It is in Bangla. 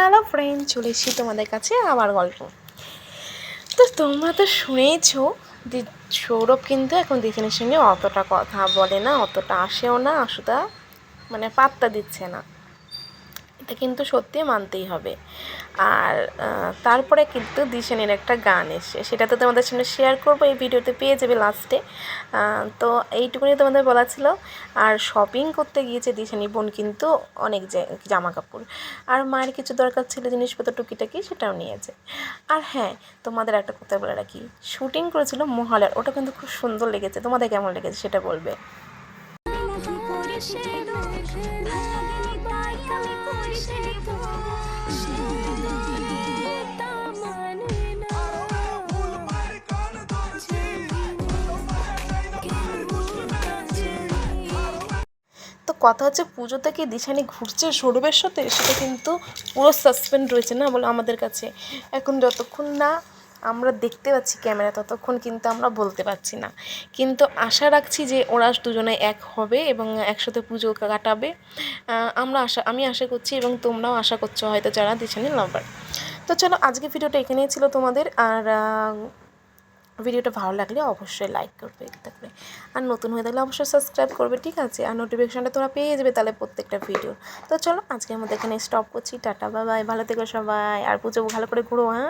হ্যালো ফ্রেন্ড, চলে এসেছি তোমাদের কাছে আবার গল্প। তো তোমরা তো শুনেইছো যে সৌরভ কিন্তু এখন দিদিনের সঙ্গে অতটা কথা বলে না, অতটা আসেও না আসুদা মানে পাত্তা দিচ্ছে না। এটা কিন্তু সত্যি মানতেই হবে। আর তারপরে কিন্তু দিশানের একটা গান এসে সেটা তো তোমাদের সামনে শেয়ার করব, এই ভিডিওতে পেয়ে যাবে লাস্টে তো এইটুকুনি তোমাদের বলা ছিল। আর শপিং করতে গিয়েছে দিশানি বোন কিন্তু অনেক জামা কাপড় আর মায়ের কিছু দরকার ছিল জিনিসপত্র টুকিটাকি সেটাও নিয়েছে। আর হ্যাঁ তোমাদের একটা কথা বলে রাখি। শুটিং করেছিল মহালয়ার, ওটা কিন্তু খুব সুন্দর লেগেছে। তোমাদের কেমন লেগেছে সেটা বলবে? কথা হচ্ছে পুজোতে কি দিশানি ঘুরছে সৌরভের সাথে? সেটা কিন্তু পুরো সাসপেন্ড রয়েছে না বলো আমাদের কাছে। এখন যতক্ষণ না আমরা দেখতে পাচ্ছি ক্যামেরা ততক্ষণ কিন্তু আমরা বলতে পারছি না। কিন্তু আশা রাখছি যে ওরা দুজনে এক হবে এবং একসাথে পুজো কাটাবে। আমরা আশা, আমি আশা করছি এবং তোমরাও আশা করছ হয়তো যারা দিশানি লাভার তো চলো, আজকে ভিডিওটা এখানেই ছিল তোমাদের। আর ভিডিওটা ভালো লাগলে অবশ্যই লাইক করবে থাকবে আর নতুন হয়ে থাকলে অবশ্যই সাবস্ক্রাইব করবে, ঠিক আছে? আর নোটিফিকেশানটা তোমরা পেয়ে যাবে তাহলে প্রত্যেকটা ভিডিও তো চলো আজকে আমাদের এখানে স্টপ করছি। টাটা বাবাই ভালো থেকো সবাই। আর পুজো ভালো করে ঘুরো হ্যাঁ?